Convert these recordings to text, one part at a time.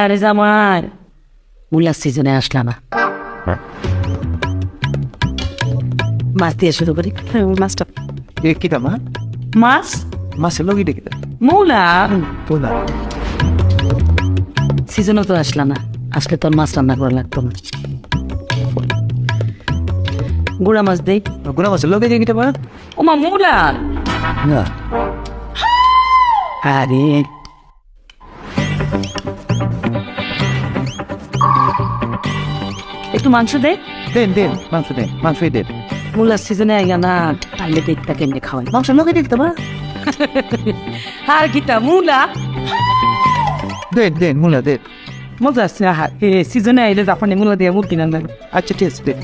আরে জামাই মুলার সিজনে আসলা না মাছ দিয়ে শুরু করি। মাছটা। এ কিটা মা? মাছ? মাছের লগি দেখিতা মৌলা? পোলা সিজনও তো আসলা না। আসলে তোর মাছ রান্না করা লাগতো না। গুড়া মাছ দেই। গুনা মাছের লগে দিয়ে কিটা মা? ওমা মৌলা। না। আরে। একটু মাংস দে। দেন দেন মাংস দেন মাংসই দেন। মূলার সিজনে আইয়া না তাইলে দেখতা কেমনে খাওয়াই? মাংস লগে দেখিতা মা। আর কিতা মূলা। দেন দেন মুলা দেন। মজা আসছে আহার এ সিজনে আইলে জাপানি মূলা দিয়ে মুরগি না আচ্ছা ঠিক আছে দেন।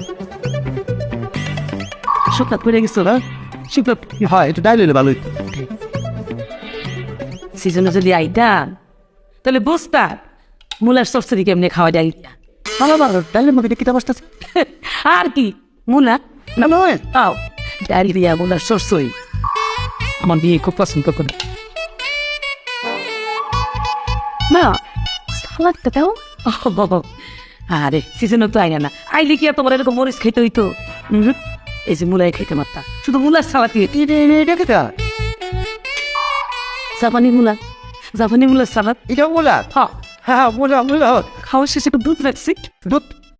শুকনা করে গেছো না শুকনা হয় একটু ডাইল হইলে ভালো হইতো সিজনে যদি আইতা তাহলে বুঝতা মূলার সরসরি কেমনে খাওয়া যায় ভালো ডাইলের মধ্যে কিটা বসতেছে আর কি? মূলা? না নয় তাও। ডাল দিয়া মূলার সরসই। আমার বিয়ে খুব পছন্দ করে। না সালাদটা দাও। আরে সিজনও তো আইনা না। আইলে কি আর তোমার এরকম মরিচ খাইতে হইতো? এই যে মূলাই খাইতে পারতাম শুধু মূলার সালাদ কিটা জাপানি মূলা। জাপানি মূলার সালাদ। এটা মুলা? হ্যাঁ। হ্যাঁ মুলা মুলা খাওয়া শেষে একটু দুধ রাখছি। দুধ?